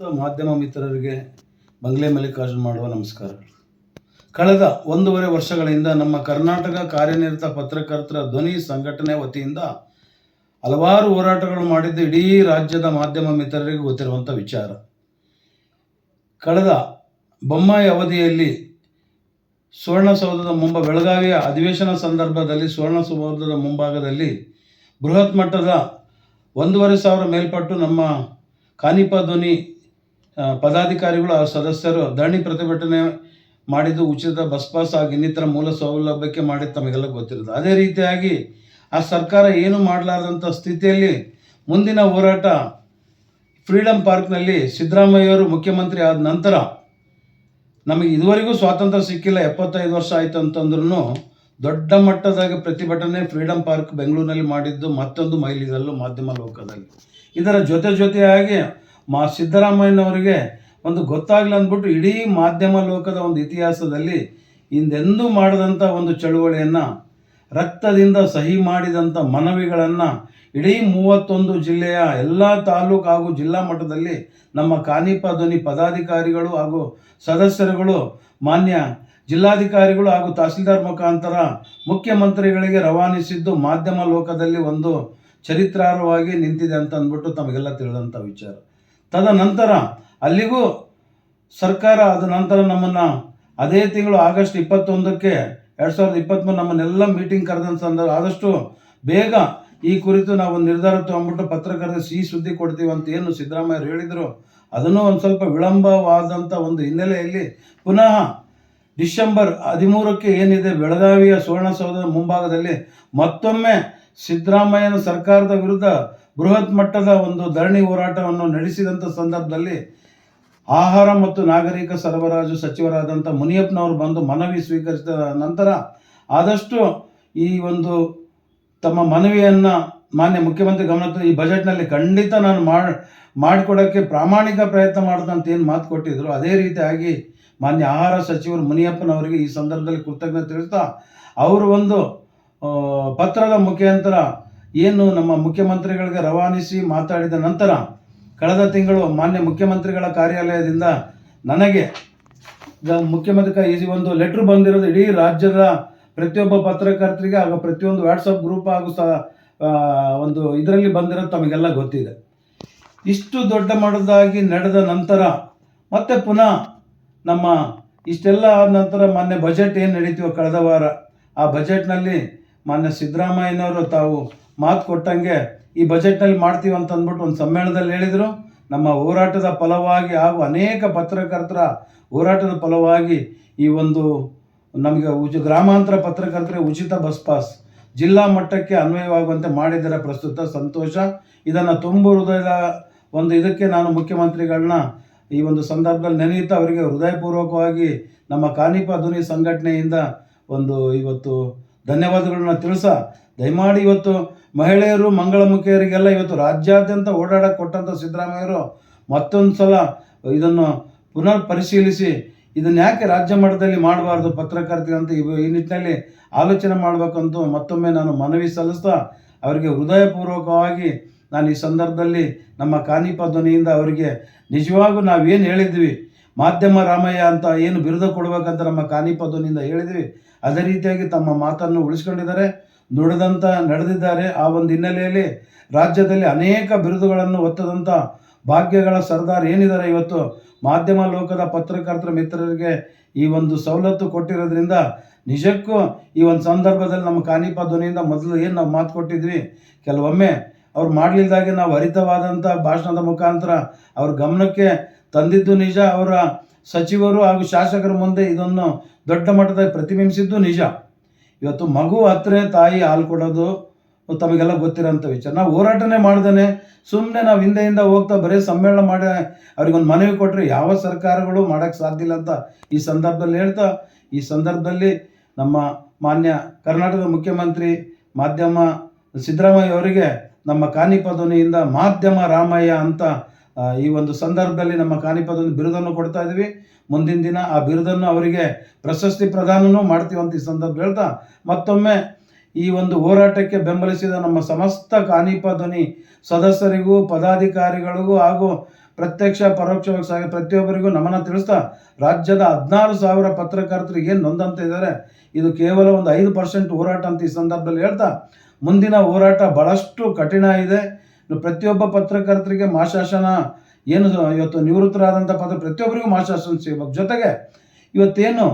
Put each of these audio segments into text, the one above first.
ಮಾಧ್ಯಮ ಮಿತ್ರರಿಗೆ ಬಂಗ್ಲೆ ಮಲ್ಲಿಕಾರ್ಜುನ್ ಮಾಡುವ ನಮಸ್ಕಾರ ಕಳೆದ ಒಂದೂವರೆ ವರ್ಷಗಳಿಂದ ನಮ್ಮ ಕರ್ನಾಟಕ ಕಾರ್ಯನಿರತ ಪತ್ರಕರ್ತರ ಧ್ವನಿ ಸಂಘಟನೆ ವತಿಯಿಂದ ಹಲವಾರು ಹೋರಾಟಗಳು ಮಾಡಿದ್ದು ಇಡೀ ರಾಜ್ಯದ ಮಾಧ್ಯಮ ಮಿತ್ರರಿಗೆ ಗೊತ್ತಿರುವಂಥ ವಿಚಾರ. ಕಳೆದ ಬೊಮ್ಮಾಯಿ ಅವಧಿಯಲ್ಲಿ ಸುವರ್ಣಸೌಧದ ಮುಂಬ, ಬೆಳಗಾವಿಯ ಅಧಿವೇಶನ ಸಂದರ್ಭದಲ್ಲಿ ಸುವರ್ಣಸೌಧದ ಮುಂಭಾಗದಲ್ಲಿ ಬೃಹತ್ ಮಟ್ಟದ ಒಂದೂವರೆ ಸಾವಿರ ಮೇಲ್ಪಟ್ಟು ನಮ್ಮ ಕಾನಿಪ ಧ್ವನಿ ಪದಾಧಿಕಾರಿಗಳು ಆ ಸದಸ್ಯರು ಧರಣಿ ಪ್ರತಿಭಟನೆ ಮಾಡಿದ್ದು ಉಚಿತ ಬಸ್ ಪಾಸ್ ಹಾಗೂ ಇನ್ನಿತರ ಮೂಲ ಸೌಲಭ್ಯಕ್ಕೆ ಮಾಡಿದ್ದು ತಮಗೆಲ್ಲ ಗೊತ್ತಿರೋದು. ಅದೇ ರೀತಿಯಾಗಿ ಆ ಸರ್ಕಾರ ಏನು ಮಾಡಲಾರ್ದಂಥ ಸ್ಥಿತಿಯಲ್ಲಿ ಮುಂದಿನ ಹೋರಾಟ ಫ್ರೀಡಮ್ ಪಾರ್ಕ್ನಲ್ಲಿ ಸಿದ್ದರಾಮಯ್ಯವರು ಮುಖ್ಯಮಂತ್ರಿ ಆದ ನಂತರ ನಮಗೆ ಇದುವರೆಗೂ ಸ್ವಾತಂತ್ರ್ಯ ಸಿಕ್ಕಿಲ್ಲ, ಎಪ್ಪತ್ತೈದು ವರ್ಷ ಆಯಿತು ಅಂತಂದ್ರೂ ದೊಡ್ಡ ಮಟ್ಟದಾಗ ಪ್ರತಿಭಟನೆ ಫ್ರೀಡಮ್ ಪಾರ್ಕ್ ಬೆಂಗಳೂರಿನಲ್ಲಿ ಮಾಡಿದ್ದು ಮತ್ತೊಂದು ಮೈಲಿಗಲ್ಲು ಮಾಧ್ಯಮ ಲೋಕದಲ್ಲಿ. ಇದರ ಜೊತೆ ಜೊತೆಯಾಗಿ ಮಾ ಸಿದ್ದರಾಮಯ್ಯನವರಿಗೆ ಒಂದು ಗೊತ್ತಾಗಲಿ ಅಂದ್ಬಿಟ್ಟು ಇಡೀ ಮಾಧ್ಯಮ ಲೋಕದ ಒಂದು ಇತಿಹಾಸದಲ್ಲಿ ಹಿಂದೆಂದೂ ಮಾಡಿದಂಥ ಒಂದು ಚಳುವಳಿಯನ್ನು, ರಕ್ತದಿಂದ ಸಹಿ ಮಾಡಿದಂಥ ಮನವಿಗಳನ್ನು ಇಡೀ ಮೂವತ್ತೊಂದು ಜಿಲ್ಲೆಯ ಎಲ್ಲ ತಾಲೂಕು ಹಾಗೂ ಜಿಲ್ಲಾ ಮಟ್ಟದಲ್ಲಿ ನಮ್ಮ ಕಾನಿಪ ಧ್ವನಿ ಪದಾಧಿಕಾರಿಗಳು ಹಾಗೂ ಸದಸ್ಯರುಗಳು, ಮಾನ್ಯ ಜಿಲ್ಲಾಧಿಕಾರಿಗಳು ಹಾಗೂ ತಹಸೀಲ್ದಾರ್ ಮುಖಾಂತರ ಮುಖ್ಯಮಂತ್ರಿಗಳಿಗೆ ರವಾನಿಸಿದ್ದು ಮಾಧ್ಯಮ ಲೋಕದಲ್ಲಿ ಒಂದು ಚರಿತ್ರಾರ್ಹವಾಗಿ ನಿಂತಿದೆ ಅಂತ ಅಂದ್ಬಿಟ್ಟು ತಮಗೆಲ್ಲ ತಿಳಿದಂಥ ವಿಚಾರ. ತದನಂತರ ಅಲ್ಲಿಗೂ ಸರ್ಕಾರ ಅದ ನಂತರ ನಮ್ಮನ್ನು ಅದೇ ತಿಂಗಳು ಆಗಸ್ಟ್ ಇಪ್ಪತ್ತೊಂದಕ್ಕೆ ಎರಡು ಸಾವಿರದ ಇಪ್ಪತ್ತ್ಮೂರು ನಮ್ಮನ್ನೆಲ್ಲ ಮೀಟಿಂಗ್ ಕರೆದಂಥ ಸಂದರ್ಭ ಆದಷ್ಟು ಬೇಗ ಈ ಕುರಿತು ನಾವು ಒಂದು ನಿರ್ಧಾರ ತೊಗೊಂಡ್ಬಿಟ್ಟು ಪತ್ರಕರ್ತರ ಸಿಹಿ ಸುದ್ದಿ ಕೊಡ್ತೀವಿ ಅಂತ ಏನು ಸಿದ್ದರಾಮಯ್ಯರು ಹೇಳಿದರು. ಅದನ್ನು ಒಂದು ಸ್ವಲ್ಪ ವಿಳಂಬವಾದಂಥ ಒಂದು ಹಿನ್ನೆಲೆಯಲ್ಲಿ ಪುನಃ ಡಿಸೆಂಬರ್ ಹದಿಮೂರಕ್ಕೆ ಏನಿದೆ ಬೆಳಗಾವಿಯ ಸುವರ್ಣಸೌಧದ ಮುಂಭಾಗದಲ್ಲಿ ಮತ್ತೊಮ್ಮೆ ಸಿದ್ದರಾಮಯ್ಯನ ಸರ್ಕಾರದ ವಿರುದ್ಧ ಬೃಹತ್ ಮಟ್ಟದ ಒಂದು ಧರಣಿ ಹೋರಾಟವನ್ನು ನಡೆಸಿದಂಥ ಸಂದರ್ಭದಲ್ಲಿ ಆಹಾರ ಮತ್ತು ನಾಗರಿಕ ಸರಬರಾಜು ಸಚಿವರಾದಂಥ ಮುನಿಯಪ್ಪನವರು ಬಂದು ಮನವಿ ಸ್ವೀಕರಿಸಿದ ನಂತರ ಆದಷ್ಟು ಈ ಒಂದು ತಮ್ಮ ಮನವಿಯನ್ನು ಮಾನ್ಯ ಮುಖ್ಯಮಂತ್ರಿ ಗಮನ ಈ ಬಜೆಟ್ನಲ್ಲಿ ಖಂಡಿತ ನಾನು ಮಾಡಿ ಮಾಡಿಕೊಡೋಕ್ಕೆ ಪ್ರಾಮಾಣಿಕ ಪ್ರಯತ್ನ ಮಾಡ್ದಂತ ಏನು ಮಾತು ಕೊಟ್ಟಿದ್ರು, ಅದೇ ರೀತಿಯಾಗಿ ಮಾನ್ಯ ಆಹಾರ ಸಚಿವರು ಮುನಿಯಪ್ಪನವರಿಗೆ ಈ ಸಂದರ್ಭದಲ್ಲಿ ಕೃತಜ್ಞತೆ ತಿಳಿಸ್ತಾ, ಅವರು ಒಂದು ಪತ್ರದ ಮುಖಾಂತರ ಏನು ನಮ್ಮ ಮುಖ್ಯಮಂತ್ರಿಗಳಿಗೆ ರವಾನಿಸಿ ಮಾತಾಡಿದ ನಂತರ ಕಳೆದ ತಿಂಗಳು ಮಾನ್ಯ ಮುಖ್ಯಮಂತ್ರಿಗಳ ಕಾರ್ಯಾಲಯದಿಂದ ನನಗೆ ಮುಖ್ಯಮಂತ್ರಿ ಈ ಒಂದು ಲೆಟ್ರ್ ಬಂದಿರೋದು ಇಡೀ ರಾಜ್ಯದ ಪ್ರತಿಯೊಬ್ಬ ಪತ್ರಕರ್ತರಿಗೆ ಹಾಗೂ ಪ್ರತಿಯೊಂದು ವಾಟ್ಸಪ್ ಗ್ರೂಪ್ ಹಾಗೂ ಸಹ ಒಂದು ಇದರಲ್ಲಿ ಬಂದಿರೋದು ತಮಗೆಲ್ಲ ಗೊತ್ತಿದೆ. ಇಷ್ಟು ದೊಡ್ಡ ಮಟ್ಟದಾಗಿ ನಡೆದ ನಂತರ ಮತ್ತೆ ಪುನಃ ನಮ್ಮ ಇಷ್ಟೆಲ್ಲ ಆದ ನಂತರ ಮೊನ್ನೆ ಬಜೆಟ್ ಏನು ನಡೀತೀವೋ ಕಳೆದ ವಾರ, ಆ ಬಜೆಟ್ನಲ್ಲಿ ಮಾನ್ಯ ಸಿದ್ದರಾಮಯ್ಯನವರು ತಾವು ಮಾತು ಕೊಟ್ಟಂಗೆ ಈ ಬಜೆಟ್ನಲ್ಲಿ ಮಾಡ್ತೀವಿ ಅಂತ ಅಂದ್ಬಿಟ್ಟು ಒಂದು ಸಮ್ಮೇಳನದಲ್ಲಿ ಹೇಳಿದರು. ನಮ್ಮ ಹೋರಾಟದ ಫಲವಾಗಿ ಹಾಗೂ ಅನೇಕ ಪತ್ರಕರ್ತರ ಹೋರಾಟದ ಫಲವಾಗಿ ಈ ಒಂದು ನಮಗೆ ಉಚ ಗ್ರಾಮಾಂತರ ಪತ್ರಕರ್ತರಿಗೆ ಉಚಿತ ಬಸ್ ಪಾಸ್, ಜಿಲ್ಲಾ ಮಟ್ಟಕ್ಕೆ ಅನ್ವಯವಾಗುವಂತೆ ಮಾಡಿದರೆ ಪ್ರಸ್ತುತ ಸಂತೋಷ. ಇದನ್ನು ತುಂಬ ಹೃದಯದ ಒಂದು ಇದಕ್ಕೆ ನಾನು ಮುಖ್ಯಮಂತ್ರಿಗಳನ್ನ ಈ ಒಂದು ಸಂದರ್ಭದಲ್ಲಿ ನೆನೆಯುತ್ತಾ ಅವರಿಗೆ ಹೃದಯಪೂರ್ವಕವಾಗಿ ನಮ್ಮ ಕಾನಿಪ ಧ್ವನಿ ಸಂಘಟನೆಯಿಂದ ಒಂದು ಇವತ್ತು ಧನ್ಯವಾದಗಳನ್ನ ತಿಳಿಸ ದಯಮಾಡಿ ಇವತ್ತು ಮಹಿಳೆಯರು, ಮಂಗಳಮುಖಿಯರಿಗೆಲ್ಲ ಇವತ್ತು ರಾಜ್ಯಾದ್ಯಂತ ಓಡಾಡಕ್ಕೆ ಕೊಟ್ಟಂಥ ಸಿದ್ದರಾಮಯ್ಯರು ಮತ್ತೊಂದು ಸಲ ಇದನ್ನು ಪುನರ್ ಪರಿಶೀಲಿಸಿ ಇದನ್ನು ಯಾಕೆ ರಾಜ್ಯ ಮಟ್ಟದಲ್ಲಿ ಮಾಡಬಾರ್ದು ಇವ- ಈ ನಿಟ್ಟಿನಲ್ಲಿ ಆಲೋಚನೆ ಮಾಡಬೇಕಂತೂ ಮತ್ತೊಮ್ಮೆ ನಾನು ಮನವಿ ಸಲ್ಲಿಸ್ತಾ ಅವರಿಗೆ ಹೃದಯಪೂರ್ವಕವಾಗಿ ನಾನು ಈ ಸಂದರ್ಭದಲ್ಲಿ ನಮ್ಮ ಕಾನಿಪ ಧ್ವನಿಯಿಂದ ಅವರಿಗೆ ನಿಜವಾಗೂ ನಾವೇನು ಹೇಳಿದ್ವಿ, ಮಾಧ್ಯಮ ರಾಮಯ್ಯ ಅಂತ ಏನು ಬಿರುದು ಕೊಡಬೇಕಂತ ನಮ್ಮ ಕಾನಿಪ ಧ್ವನಿಯಿಂದ ಹೇಳಿದ್ವಿ, ಅದೇ ರೀತಿಯಾಗಿ ತಮ್ಮ ಮಾತನ್ನು ಉಳಿಸ್ಕೊಂಡಿದ್ದಾರೆ. ನುಡಿದಂಥ ನಡೆದಿದ್ದಾರೆ. ಆ ಒಂದು ಹಿನ್ನೆಲೆಯಲ್ಲಿ ರಾಜ್ಯದಲ್ಲಿ ಅನೇಕ ಬಿರುದುಗಳನ್ನು ಒತ್ತದಂಥ ಭಾಗ್ಯಗಳ ಸರ್ದಾರ್ ಏನಿದ್ದಾರೆ ಇವತ್ತು? ಮಾಧ್ಯಮ ಲೋಕದ ಪತ್ರಕರ್ತರ ಮಿತ್ರರಿಗೆ ಈ ಒಂದು ಸವಲತ್ತು ಕೊಟ್ಟಿರೋದ್ರಿಂದ ನಿಜಕ್ಕೂ ಈ ಒಂದು ಸಂದರ್ಭದಲ್ಲಿ ನಮ್ಮ ಕಾನಿಪ ಧ್ವನಿಯಿಂದ ಮೊದಲು ಏನು ನಾವು ಮಾತು ಕೊಟ್ಟಿದ್ವಿ? ಕೆಲವೊಮ್ಮೆ ಅವ್ರು ಮಾಡಲಿಲ್ದಾಗೆ ನಾವು ಹರಿತವಾದಂಥ ಭಾಷಣದ ಮುಖಾಂತರ ಅವ್ರ ಗಮನಕ್ಕೆ ತಂದಿದ್ದು ನಿಜ. ಅವರ ಸಚಿವರು ಹಾಗೂ ಶಾಸಕರ ಮುಂದೆ ಇದನ್ನು ದೊಡ್ಡ ಮಟ್ಟದಲ್ಲಿ ಪ್ರತಿಬಿಂಬಿಸಿದ್ದು ನಿಜ. ಇವತ್ತು ಮಗು ಹತ್ರ ತಾಯಿ ಹಾಲು ಕೊಡೋದು ತಮಗೆಲ್ಲ ಗೊತ್ತಿರೋಂಥ ವಿಚಾರ. ನಾವು ಹೋರಾಟನೇ ಮಾಡ್ದೇ ಸುಮ್ಮನೆ ನಾವು ಹಿಂದೆ ಹಿಂದೆ ಹೋಗ್ತಾ ಬರೀ ಸಮ್ಮೇಳನ ಮಾಡಿ ಅವ್ರಿಗೊಂದು ಮನವಿ ಕೊಟ್ಟರೆ ಯಾವ ಸರ್ಕಾರಗಳು ಮಾಡೋಕ್ಕೆ ಸಾಧ್ಯ ಇಲ್ಲ ಅಂತ ಈ ಸಂದರ್ಭದಲ್ಲಿ ಹೇಳ್ತಾ, ಈ ಸಂದರ್ಭದಲ್ಲಿ ನಮ್ಮ ಮಾನ್ಯ ಕರ್ನಾಟಕದ ಮುಖ್ಯಮಂತ್ರಿ ಮಾಧ್ಯಮ ಸಿದ್ದರಾಮಯ್ಯ ಅವರಿಗೆ ನಮ್ಮ ಕಾನಿಪದನಿಯಿಂದ ಮಾಧ್ಯಮ ರಾಮಯ್ಯ ಅಂತ ಈ ಒಂದು ಸಂದರ್ಭದಲ್ಲಿ ನಮ್ಮ ಕಾನಿಪ ಒಂದು ಬಿರುದನ್ನು ಕೊಡ್ತಾ ಇದ್ವಿ ಮುಂದಿನ ದಿನ ಆ ಬಿರುದನ್ನು ಅವರಿಗೆ ಪ್ರಶಸ್ತಿ ಪ್ರದಾನನೂ ಮಾಡ್ತೀವಿ ಅಂತ ಈ ಸಂದರ್ಭ ಹೇಳ್ತಾ, ಮತ್ತೊಮ್ಮೆ ಈ ಒಂದು ಹೋರಾಟಕ್ಕೆ ಬೆಂಬಲಿಸಿದ ನಮ್ಮ ಸಮಸ್ತ ಕಾನಿಪ ಧ್ವನಿ ಸದಸ್ಯರಿಗೂ, ಪದಾಧಿಕಾರಿಗಳಿಗೂ ಹಾಗೂ ಪ್ರತ್ಯಕ್ಷ ಪರೋಕ್ಷವಾಗಿ ಸಾಗಿ, ಪ್ರತಿಯೊಬ್ಬರಿಗೂ ನಮನ ತಿಳಿಸ್ತಾ, ರಾಜ್ಯದ ಹದಿನಾರು ಸಾವಿರ ಪತ್ರಕರ್ತರಿಗೆ ಏನು ನೊಂದಂತ ಇದ್ದಾರೆ, ಇದು ಕೇವಲ ಒಂದು ಐದು ಪರ್ಸೆಂಟ್ ಹೋರಾಟ ಅಂತ ಈ ಸಂದರ್ಭದಲ್ಲಿ ಹೇಳ್ತಾ, ಮುಂದಿನ ಹೋರಾಟ ಬಹಳಷ್ಟು ಕಠಿಣ ಇದೆ. ಪ್ರತಿಯೊಬ್ಬ ಪತ್ರಕರ್ತರಿಗೆ ಮಾಶಾಸನ ಏನು ಇವತ್ತು ನಿವೃತ್ತರಾದಂಥ ಪತ್ರ ಪ್ರತಿಯೊಬ್ಬರಿಗೂ ಮಾಶಾಸನ ಸಿಗಬೇಕು. ಜೊತೆಗೆ ಇವತ್ತೇನು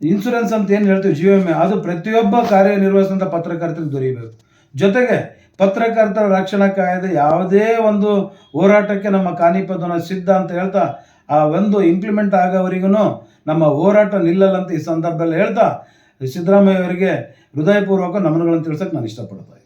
ಇನ್ಸೂರೆನ್ಸ್ ಅಂತ ಏನು ಹೇಳ್ತೀವಿ ಜೀವ ವಿಮೆ ಅದು ಪ್ರತಿಯೊಬ್ಬ ಕಾರ್ಯನಿರ್ವಹಿಸಿದಂಥ ಪತ್ರಕರ್ತರಿಗೆ ದೊರೆಯಬೇಕು. ಜೊತೆಗೆ ಪತ್ರಕರ್ತರ ರಕ್ಷಣಾ ಕಾಯ್ದೆ ಯಾವುದೇ ಒಂದು ಹೋರಾಟಕ್ಕೆ ನಮ್ಮ ಕಾನಿಪದನ ಸಿದ್ಧ ಅಂತ ಹೇಳ್ತಾ, ಆ ಒಂದು ಇಂಪ್ಲಿಮೆಂಟ್ ಆಗೋವರಿಗೂ ನಮ್ಮ ಹೋರಾಟ ನಿಲ್ಲಲ್ಲ ಅಂತ ಈ ಸಂದರ್ಭದಲ್ಲಿ ಹೇಳ್ತಾ, ಸಿದ್ದರಾಮಯ್ಯ ಅವರಿಗೆ ಹೃದಯಪೂರ್ವಕ ನಮನಗಳನ್ನು ತಿಳ್ಸೋಕೆ ನಾನು ಇಷ್ಟಪಡ್ತಾ